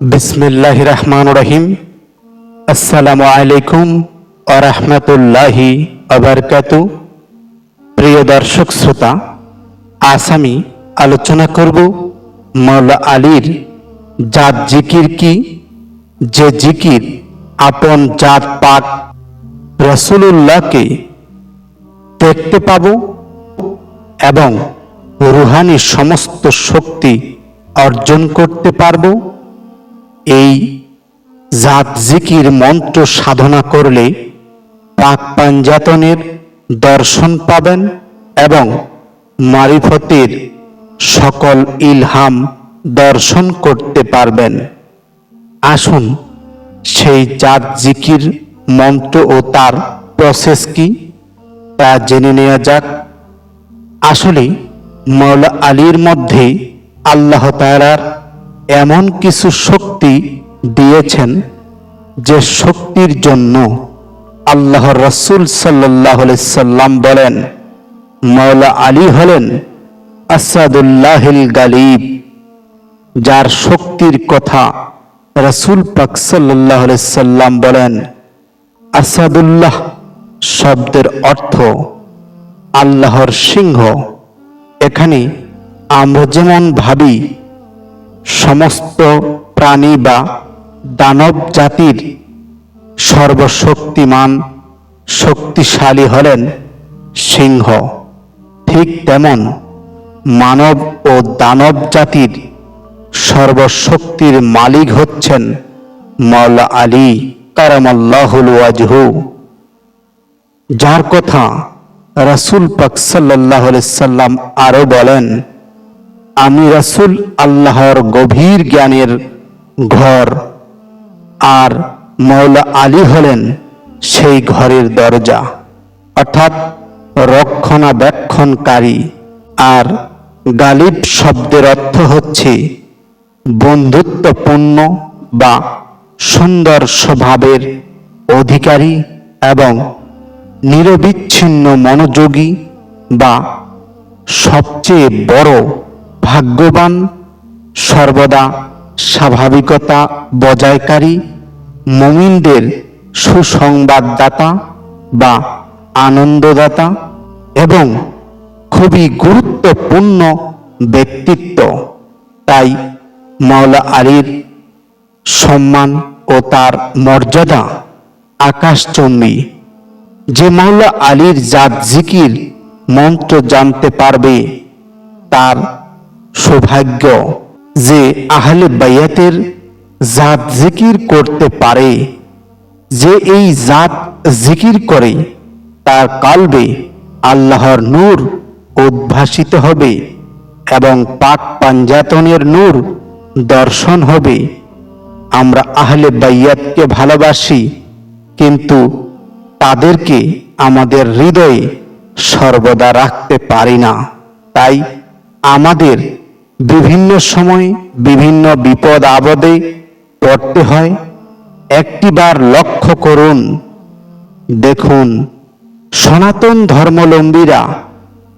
বিসমিল্লাহ রহমান রহিম। আসসালামু আলাইকুম আরহামতুল্লাহি আবরকাতু প্রিয় দর্শক শ্রোতা, আজ আমি আলোচনা করব মৌলা আলীর জাত জিকির কি? যে জিকির আপন জাত পাক রসুলুল্লাহকে দেখতে পাব এবং রুহানি সমস্ত শক্তি অর্জন করতে পারব। এই জাত জিকির মন্ত্র সাধনা করলে পাক পাঞ্জাতনের দর্শন পাবেন এবং মারিফতের সকল ইলহাম দর্শন করতে পারবেন। আসুন, সেই জাত জিকির মন্ত্র ও তার প্রসেস কি তা জেনে নেওয়া যাক। আসলে মৌলা আলীর মধ্যে আল্লাহ তাআলার এমন কিছু শক্তি দিয়েছেন যে শক্তির জন্য আল্লাহ রসুল সাল্লাহ সাল্লাম বলেন মৌলা আলী হলেন আসাদুল্লাহিল গালিব, যার শক্তির কথা রসুল পাক সাল্লাহ সাল্লাম বলেন। আসাদুল্লাহ শব্দের অর্থ আল্লাহর সিংহ। এখানে আমরা যেমন ভাবি সমস্ত প্রাণী বা দানব জাতির সর্বশক্তিমান, শক্তিশালী হলেন সিংহ। ঠিক তেমন মানব ও দানব জাতির সর্বশক্তির মালিক হচ্ছেন মৌলা আলী কারামাল্লাহুল ওয়াজহু। যার কথা রাসুল পাক সাল্লাহ সাল্লাম আরও বলেন আমি রাসুল আল্লাহর গভীর জ্ঞানের ঘর আর মৌলা আলী হলেন সেই ঘরের দরজা, অর্থাৎ রক্ষণাবেক্ষণকারী। আর গালিব শব্দের অর্থ হচ্ছে বন্ধুত্বপূর্ণ বা সুন্দর স্বভাবের অধিকারী এবং নিরবিচ্ছিন্ন মনোযোগী বা সবচেয়ে বড় ভাগ্যবান, সর্বদা স্বাভাবিকতা বজায়কারী, মমিনদের সুসংবাদদাতা বা আনন্দদাতা এবং খুবই গুরুত্বপূর্ণ ব্যক্তিত্ব। তাই মাওলা আলীর সম্মান ও তার মর্যাদা আকাশচম্বী যে মাওলা আলীর জাত জিকির মন্ত্র জানতে পারবে, তার সৌভাগ্য যে আহলে বাইয়াতের জাত জিকির করতে পারে। যে এই জাত জিকির করে, তার কালবে আল্লাহর নূর উদ্ভাসিত হবে এবং পাক পাঞ্জাতনের নূর দর্শন হবে। আমরা আহলে বাইয়াতকে ভালোবাসি, কিন্তু তাদেরকে আমাদের হৃদয়ে সর্বদা রাখতে পারি না। তাই আমাদের বিভিন্ন সময় বিভিন্ন বিপদ আপদে পড়তে হয়। একটিবার লক্ষ্য করুন। দেখুন, সনাতন ধর্মলম্বীরা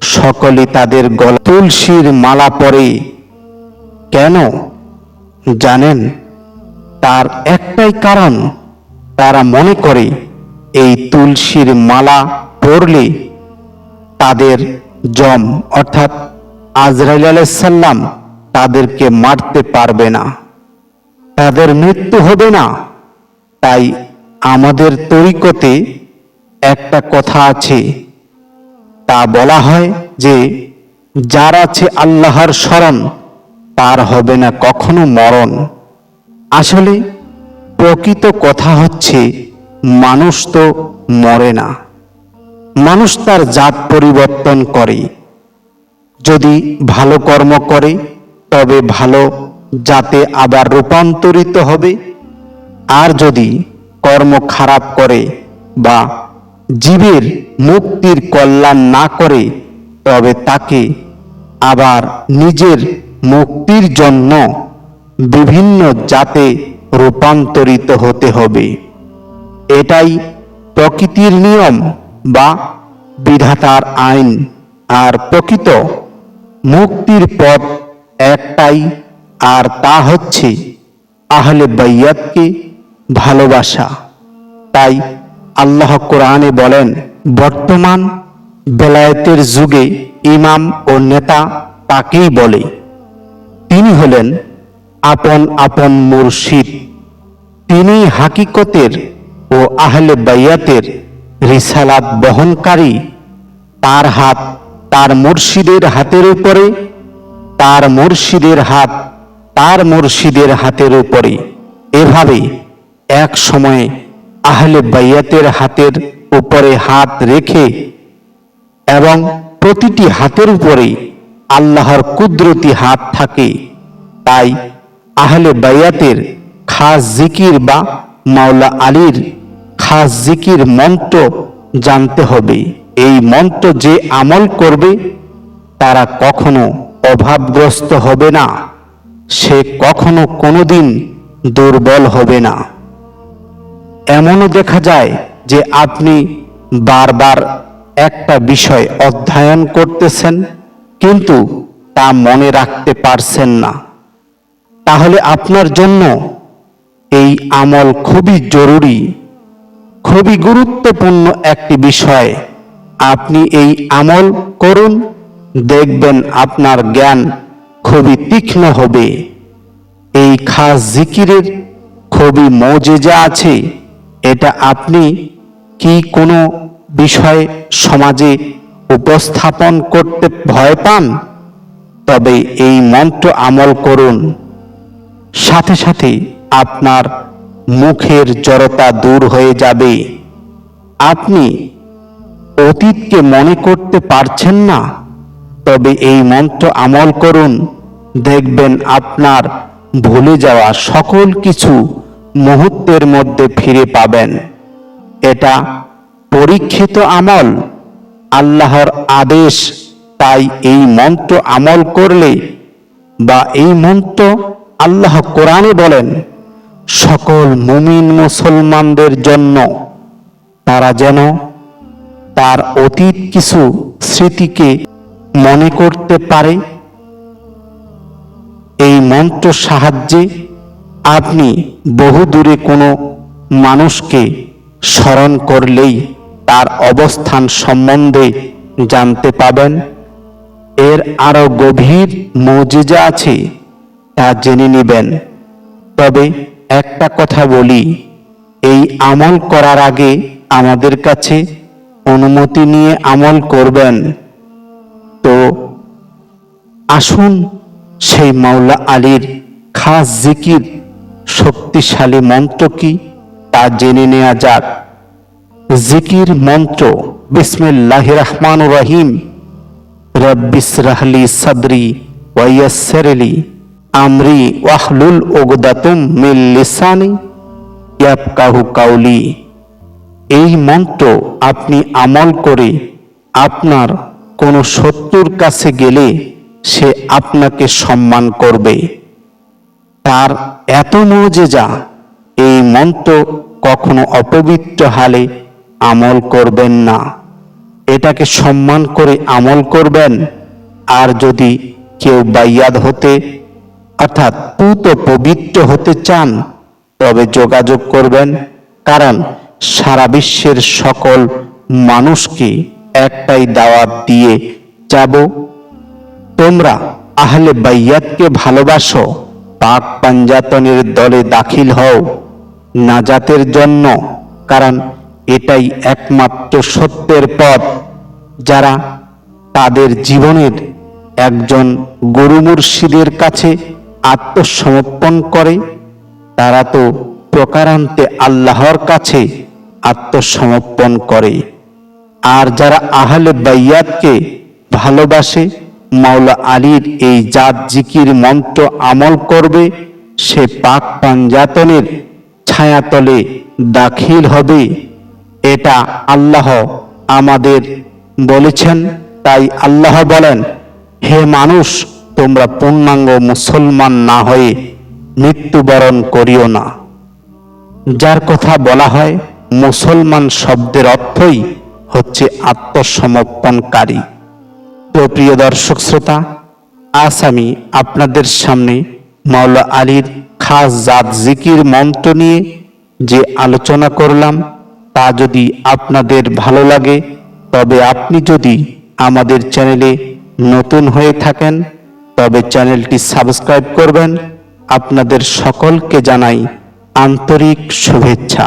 সকলে তাদের গলা তুলসীর মালা পরে। কেন? জানেন, তার একটাই কারণ, তারা মনে করে এই তুলসীর মালা পরলে তাদের জম, অর্থাৎ আজরাইল আলাইসাল্লাম তাদেরকে মারতে পারবে না। তাদের মৃত্যু হবে না। তাই আমাদের তরিকতে একটা কথা আছে। তা বলা হয় যে, যার আছে আল্লাহর স্মরণ, তার হবে না কখনো মরণ। আসলে প্রকৃত কথা হচ্ছে, মানুষ তো মরে না। মানুষ তার জাত পরিবর্তন করে। যদি ভালো কর্ম করে, তবে ভালো জাতে আবার রূপান্তরিত হবে। আর যদি কর্ম খারাপ করে বা জীবের মুক্তির কল্যাণ না করে, তবে তাকে আবার নিজের মুক্তির জন্য বিভিন্ন জাতে রূপান্তরিত হতে হবে। এটাই প্রকৃতির নিয়ম বা বিধাতার আইন। আর প্রকৃত মুক্তির পথ একটাই আর তা হচ্ছে আহলে বাইয়াতকে ভালোবাসা। তাই আল্লাহ কোরআনে বলেন, বর্তমান বেলায়েতের যুগে ইমাম ও নেতা তাকেই বলে। তিনি হলেন আপন আপন মুর্শিদ। তিনি হাকিকতের ও আহলে বাইয়াতের রিসালাত বহনকারী। তার হাত তার মুর্শিদের হাতের উপরে, তার মুর্শিদের হাত তার মুর্শিদের হাতের উপরে। এভাবে এক সময়ে আহলে বাইয়াতের হাতের উপরে হাত রেখে এবং প্রতিটি হাতের উপরে আল্লাহর কুদরতি হাত থাকে। তাই আহলে বাইয়াতের খাস জিকির বা মাওলা আলীর খাস জিকির মন্ত্র জানতে হবে। এই মন্ত্র যে আমল করবে, তারা কখনো অভাবগ্রস্ত হবে না। সে কখনো কোনোদিন দুর্বল হবে না। এমনও দেখা যায় যে আপনি বারবার একটা বিষয় অধ্যয়ন করতেছেন, কিন্তু তা মনে রাখতে পারছেন না। তাহলে আপনার জন্য এই আমল খুবই জরুরি, খুবই গুরুত্বপূর্ণ একটি বিষয়। আপনি এই আমল করুন, দেখবেন আপনার জ্ঞান খুবই তীক্ষ্ণ হবে। এই খাস জিকিরের খুবই মজেজা আছে, এটা আপনি কি কোনো বিষয় সমাজে উপস্থাপন করতে ভয় পান? তবে এই মন্ত্র আমল করুন। সাথে সাথে আপনার মুখের জড়তা দূর হয়ে যাবে। আপনি অতীতকে মনে করতে পারছেন না, তবে এই মন্ত্র আমল করুন। দেখবেন আপনার ভুলে যাওয়া সকল কিছু মুহূর্তের মধ্যে ফিরে পাবেন। এটা পরীক্ষিত আমল, আল্লাহর আদেশ। তাই এই মন্ত্র আমল করলে বা এই মন্ত্র আল্লাহ কোরআনে বলেন, সকল মুমিন মুসলমানদের জন্য তারা যেন তার অতীত কিছু স্মৃতিকে মনে করতে পারে? এই মন্ত্র সাহায্যে আপনি বহু দূরে কোনো মানুষকে স্মরণ করলেই তার অবস্থান সম্বন্ধে জানতে পাবেন। এর আরও গভীর মজিজা আছে, তা জেনে নেবেন। তবে একটা কথা বলি, এই আমল করার আগে আমাদের কাছে অনুমতি নিয়ে আমল করবেন, তো আসুন সেই মাওলা আলীর খাস জিকির, শক্তিশালী মন্ত্র কি তা জেনে নেওয়া যাক। জিকির মন্ত্র বিসমিল্লাহ রহমান রহিম রব্বিস রাহলি সদরি ওয়াইয়াসসিরলি আমরি ওয়াহলুল ওগদাতুম মিন লিসানি ইয়াফকাহু কাউলি এই মন্ত্র আপনি আমল করে আপনার কোনো শত্রুর কাছে গেলে সে আপনাকে সম্মান করবে। তার এত মজেজা এই মন্ত্র কখনো অপবিত্র হালে আমল করবেন না। এটাকে সম্মান করে আমল করবেন। আর যদি কেউ বাইয়াদ হতে, অর্থাৎ পুত পবিত্র হতে চান, তবে যোগাযোগ করবেন। কারণ সারা বিশ্বের সকল মানুষকে একটাই দাওয়াত দিয়ে যাব। তোমরা আহলে বাইয়াতকে ভালোবাসো, পাক পাঞ্জাতনের দলে দাখিল হও। নাজাতের জন্য, কারণ এটাই একমাত্র সত্যের পথ, যারা তাদের জীবনের একজন গুরু মুর্শিদের কাছে আত্মসমর্পণ করে, তারা তো প্রকারান্তে আল্লাহর কাছে আত্মসমর্পণ করে। আর যারা আহলে বাইয়াতকে ভালোবাসে, মাওলা আলীর এই জাত জিকির মন্ত্র আমল করবে, সে পাক পাঞ্জাতনের ছায়াতলে দাখিল হবে। এটা আল্লাহ আমাদের বলেছেন, তাই আল্লাহ বলেন, হে মানুষ, তোমরা পূর্ণাঙ্গ মুসলমান না হয়ে মৃত্যুবরণ করিও না। যার কথা বলা হয় মুসলমান শব্দের অর্থই হচ্ছে আত্মসমর্পণকারী। তো প্রিয় দর্শক শ্রোতা, আজ আমি আপনাদের সামনে মাওলা আলীর খাস জাত জিকির মন্ত্র নিয়ে যে আলোচনা করলাম, তা যদি আপনাদের ভালো লাগে, তবে আপনি যদি আমাদের চ্যানেলে নতুন হয়ে থাকেন, তবে চ্যানেলটি সাবস্ক্রাইব করবেন। আপনাদের সকলকে জানাই আন্তরিক শুভেচ্ছা।